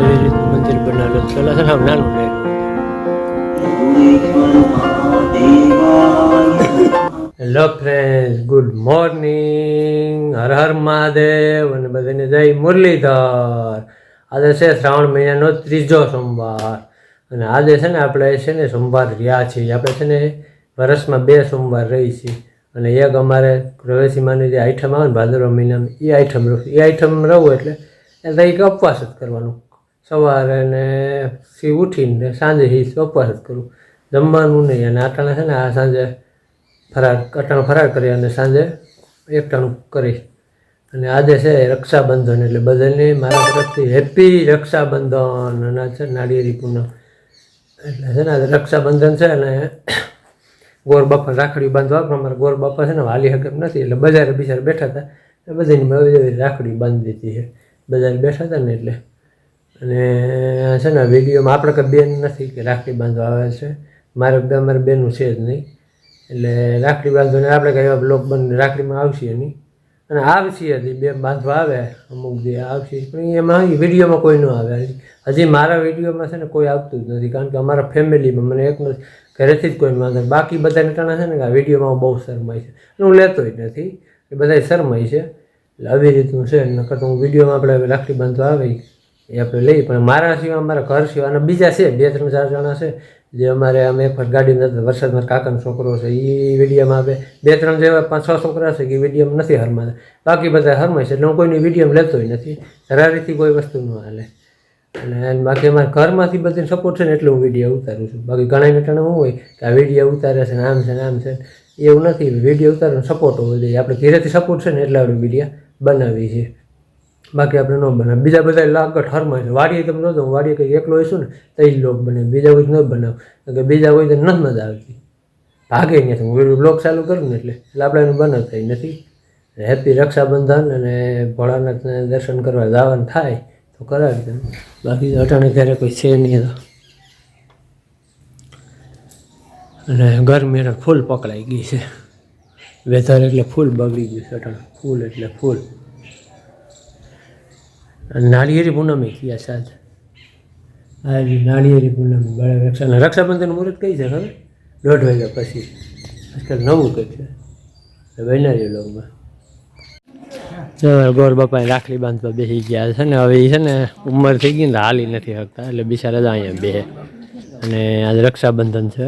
આવી રીતનું મંદિર બનાવેલું પેલા છે આમ નાનું હેલો ફ્રેન્ડ ગુડ મોર્નિંગ હર હર મહાદેવ અને બધાને જય મુરલીધર આજે છે શ્રાવણ મહિનાનો ત્રીજો સોમવાર અને આજે છે ને આપણે છે ને સોમવાર રહ્યા છીએ આપણે છે ને વર્ષમાં બે સોમવાર રહી છીએ અને એક અમારે પ્રવેશીમાંની જે આઈટમ આવે ને ભાદરવા મહિનામાં એ આઈટમ રહું એ આઈટમ રહું એટલે એ કંઈક ઉપવાસ જ કરવાનું સવારે ને સી ઉઠીને સાંજે હી જ કરું. જમવાનું નહીં, અને આટાણે છે ને આ સાંજે ફરાર, અટાણું ફરાર કરી અને સાંજે એકટાણું કરી અને આજે છે રક્ષાબંધન, એટલે બધાને મારા તરફથી હેપી રક્ષાબંધન, અને છે નાળિયેરી પૂનમ. એટલે છે ને આજે રક્ષાબંધન છે અને ગોર બાપા રાખડી બાંધવા, પણ અમારા ગોર બાપા છે ને વાલી હકમ નથી, એટલે બજારે બિચારે બેઠા હતા. બધાની મેં રાખડી બાંધી દીધી છે બજારે બેઠા હતા ને એટલે અને છે ને, વિડીયોમાં આપણે કંઈ બેન નથી કે રાખડી બાંધવા આવે છે. મારે અમારે બેનું છે જ નહીં. એટલે રાખડી બાંધવાને આપણે કંઈ એવા બ્લોગ બંધ રાખડીમાં આવશે નહીં. અને આવશે હજી, બે બાંધવા આવે અમુક જે આવશે. પણ એમાં વિડીયોમાં કોઈ ન આવે. હજી મારા વિડીયોમાં છે ને કોઈ આવતું જ નથી. કારણ કે અમારા ફેમિલીમાં મને એક ઘરેથી જ કોઈ માંગે બાકી બધાને ટાણા છે ને કે આ વિડીયોમાં બહુ શરમાય છે. હું લેતો જ નથી. એ બધા શરમાય છે. એટલે આવી રીતનું છે. નકર તો હું વિડીયોમાં આપણે રાખડી બાંધવા આવે. એ આપણે લઈએ. પણ મારા સિવાય અમારા ઘર સિવાય અને બીજા છે, બે ત્રણ ચાર જણા છે, જે અમારે અમે ગાડીમાં જતા વરસાદમાં કાકાનો છોકરો છે એ વિડીયમાં આવે. બે ત્રણ જેવા પાંચ છ છોકરા છે કે વિડીયોમાં નથી હરમાતા. બાકી બધા હરમાય છે, એટલે હું કોઈની વિડીયમ લેતોય નથી. હરારીથી કોઈ વસ્તુ ન હાલે. અને બાકી અમારા ઘરમાંથી બધી સપોર્ટ છે ને એટલે હું વીડિયો ઉતારું છું. બાકી ઘણા મિત્રોને હું હોય કે આ વીડિયો ઉતારે છે ને આમ છે ને આમ છે એવું નથી. વીડિયો ઉતારવાનો સપોર્ટ હોવો જોઈએ. આપણે ધીરેથી સપોર્ટ છે ને એટલે આપણે વિડીયા બનાવીએ છે બાકી આપણે ન બનાવે બીજા બધા લાગટ હરમાં છે. વાડીએ તમે નહોતો જાઉં વાડીએ કંઈ એકલો હોઈશું ને, તો જ લોક બને બીજા કોઈ ન બનાવ. કે બીજા કોઈ તો નથી મજા આવતી. ભાગે નથી હું બ્લોગ ચાલુ કરું ને એટલે. એટલે આપણે એને બનાવતા નથી. હેપી રક્ષાબંધન અને ભોળાનાથને દર્શન કરવા જવાનું થાય, તો કરાવી દે. બાકી અટાણે ઘરે કોઈ છે નહીં તો. અને ગરમી ફૂલ પકડાઈ ગઈ છે. વેધર એટલે ફૂલ બગડી ગયું છે અટાણે. ફૂલ એટલે ફૂલ. નાળિયેરી પૂનમી થયા સાજ આજે નાળિયેરી પૂનમી બરાબર રક્ષા રક્ષાબંધન મુહૂર્ત કઈ છે ખબર? દોઢ વાગ્યા પછી. આજકાલ નવું કંઈક છે. વૈનારી લોકમાં. ગોર બાપા રાખડી બાંધવા બેસી ગયા છે ને, હવે એ છે ને ઉંમર થઈ ગઈ ને હાલી નથી શકતા. એટલે બિચારા જ અહીંયા બે અને આજે રક્ષાબંધન છે.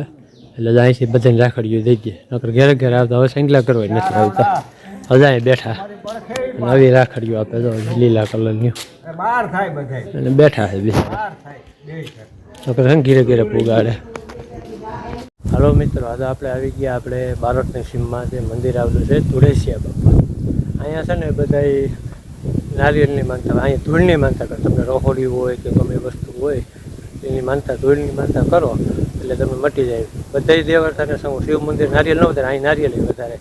એટલે અહીંથી બધાને રાખડીઓ દઈ દે. નકર ઘરે ઘરે આવતા હવે સંકલા કરવા નથી આવતા. હવે અહીંયા બેઠા. નવી રાખડીઓ આપે તો લીલા કલરની. બહાર થાય બધા અને બેઠા છે બે. થાય. નકર છે. ને ઘીરે ઘીરે પુગાડે. હાલો મિત્રો આજે આપણે આવી ગયા આપણે બારોટની સીમમાં જે મંદિર આવેલું છે તુળેશિયા બાપા. અહીંયા છે ને બધા નારિયેળની માનતા અહીંયા ધૂળની માનતા કરો. તમને રહોડી હોય કે ગમે વસ્તુ હોય એની માનતા ધૂળની માનતા કરો. એટલે તમે મટી જાય. બધા દેવતાને શું શિવ મંદિર નારિયેળ ન વધારે અહીં નારિયેળ વધારે.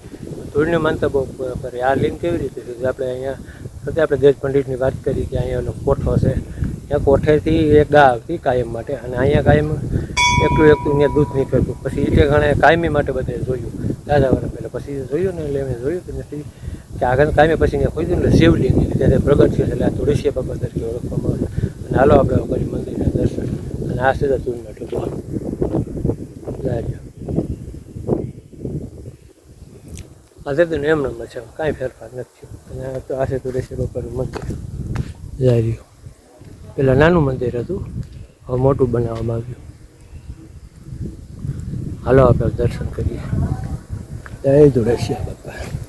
ધૂળની માનતા બહુ કરે આ લિંક કેવી રીતે થયું આપણે અહીંયા, સાથે આપણે દેશ પંડિતની વાત કરી કે અહીંયા એનો કોઠો છે. ત્યાં કોઠેથી એક ગા આવતી કાયમ માટે અને અહીંયા કાયમ એકલું એકલું અહીંયા દૂધ નીકળતું. પછી એટલે ઘણા કાયમી માટે બધાએ જોયું. દાદા વર્ષ પહેલાં પછી જોયું ને એટલે એમને જોયું કે નથી, કે આગળ કાયમી પછી અહીંયા ખોદ્યું ને શિવલિંગ ત્યારે પ્રગટ થયું એટલે આ તુળસીયા બાબા તરીકે ઓળખવામાં આવે અને હાલો આપણે કરી મંદિરના દર્શન. અને આ સીધા ચૂરના આજે તો એમ નંબર છે કાંઈ ફેરફાર નથી અને આ તો આ સેતુ રહેશે બાપાનું મંદિર. જાર્યું પેલા નાનું મંદિર હતું, હવે મોટું બનાવવામાં આવ્યું. હાલો, આપણે દર્શન કરીએ. જય તુળસિયા બાપા.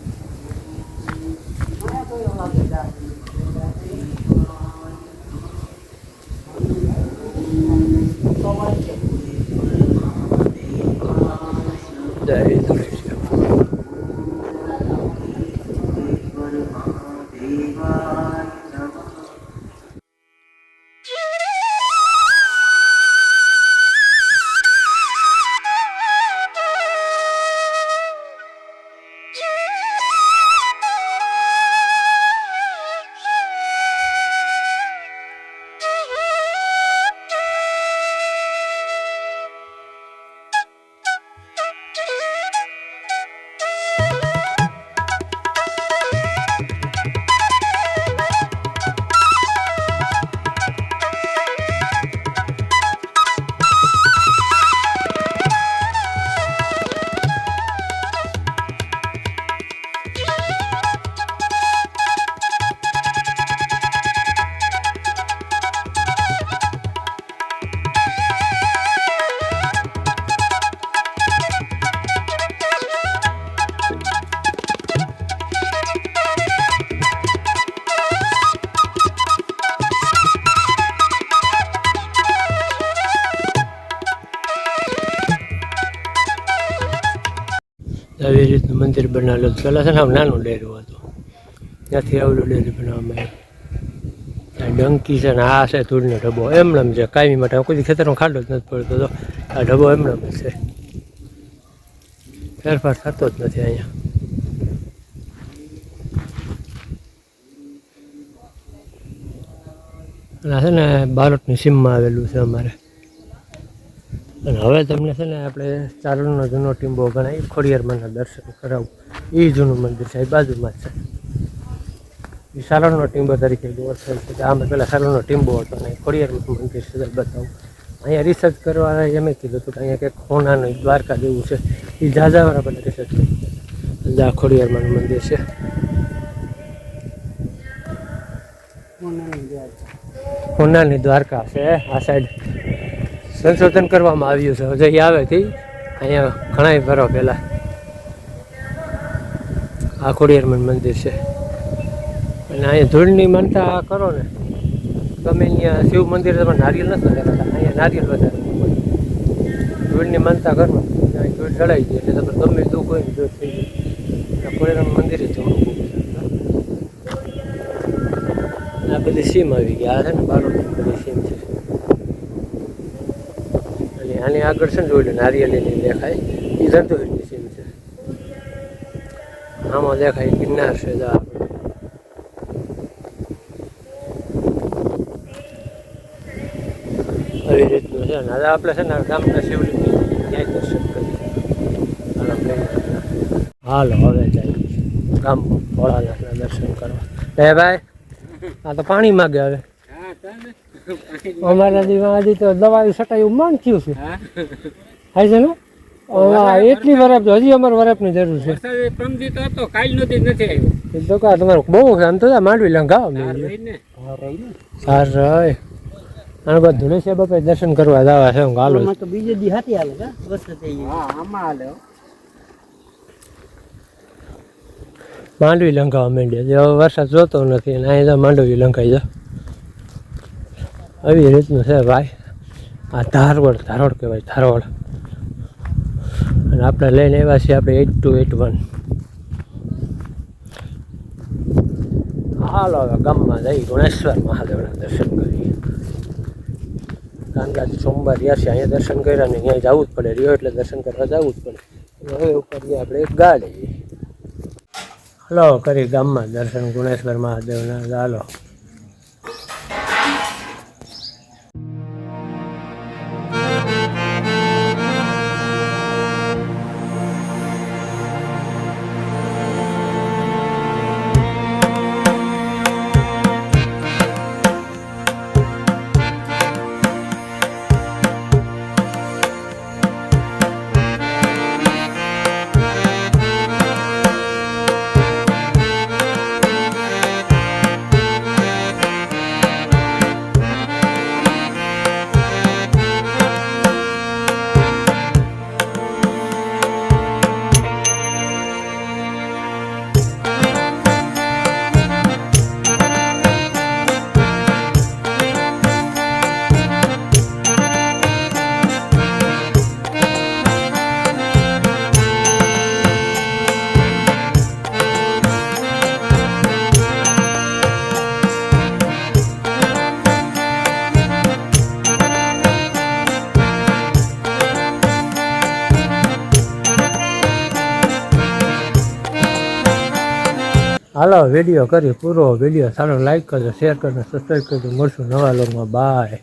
મંદિર બનાવેલું પહેલાં છે ને નાનું ડેરું હતું. ત્યાંથી આવડું ડેરી બનાવવામાં આવ્યું. ડંકી છે ને આ છે, ધૂળનો ઢબો. એમણમ છે કાયમી માટે કોઈ ખેતરનો ખાડો જ નથી પડતો તો આ ઢબો એમણમ જ છે. ફેરફાર થતો જ નથી અહીંયા. અને છે ને બારોટની સીમમાં આવેલું છે અમારે. અને હવે તમને છે ને આપણે ચારણનો જૂનો ટીમ્બો ગણાય ખોડિયારમાંના દર્શન કરાવું. એ જૂનું મંદિર છે એ બાજુમાં છે. એ સારણનો ટીમ્બો તરીકે ઓળખાય છે આમાં પહેલાં સારણનો ટીમ્બો હતો ને ખોડિયારમાં મંદિર છે બતાવું. અહીંયા રિસર્ચ કરવા એમ કીધું હતું કે અહીંયા કંઈક ખોનાનું દ્વારકા જેવું છે. એ ઝાઝાવાળા બધા રિસર્ચ કર્યું આ ખોડિયારમાંનું મંદિર છે. ખોનાની દ્વારકા. છે આ સાઈડ સંશોધન કરવામાં આવ્યું છે. હજુ ઈ આવે થી અહીંયા ઘણા ભરો પહેલાં. આ ખોડિયારમન મંદિર છે. અને અહીંયા ધૂળની માનતા કરો ને. ગમે અહીંયા શિવ મંદિર તમે નારિયેલ નથી કરાતા અહીંયા નારિયેલ વધારે ધૂળની માનતા કરો. અહીં ધૂળ ચડાવી દે એટલે તમે ગમે દુઃખ હોય ને દૂર થઈ જાય. ખોડિયારમન મંદિર જ જમવું આ બધી સીમ આવી આ છે ને, બારોટની બધી સીમ છે અને આની આગળ છે ને જોઈ નારિયેળીની દેખાય એ ધંધોની સીમ છે આમાં દેખાય ગિરનાર છે, જો આવી રીતનું છે. ને આપણે છે ને ગામના શિવલિંગ ત્યાં દર્શન કરીએ. હાલો હવે જાય ગામ ભોળાનાથના દર્શન કરવા. એ ભાઈ, આ તો પાણી માગે હવે. અમારા દીવા હજી તો દવાઈ સટાયું માંગ થયું છે. થાય છે ને? એટલી વરફ છે હજી અમારે વરફની જરૂર છે. તો કાલ નોતી નથી તો કા તમારું બહુ છે આમ તો માંડવી લંઘાવો. સાર રહે અને બધા ધુળેશ્વર બાપા દર્શન કરવા જવા છે હું ગાલો તો બીજે દી હાથી હાલે કા? વરસાદ થઈ ગયો હા આમાં હાલે માંડવી લંઘાવા માંડ્યા જે વરસાદ જોતો નથી અને અહીં માંડવી લંઘાઈ જાય આવી રીતનું છે ભાઈ. આ ધારવડ ધારોડ કહેવાય ધારોડ અને આપણે લઈને આવ્યા છીએ આપણે એટ ટુ એટ વન હાલો ગામમાં જઈ ગુણેશ્વર મહાદેવના દર્શન કરીએ. કારણ કે આજે સોમવાર રહ્યા છે અહીંયા દર્શન કર્યા ને અહીંયા જવું જ પડે. રહ્યો એટલે દર્શન કરવા જવું જ પડે. હવે ઉપર આપણે એક ગાડી. હલો, કરી ગામમાં દર્શન ગુણેશ્વર મહાદેવના. ચાલો હાલો વીડિયો કરી, પૂરો વીડિયો સારો લાઈક કરજો શેર કરજો સબસ્ક્રાઈબ કરજો. મળશું નવા લોકમાં બાય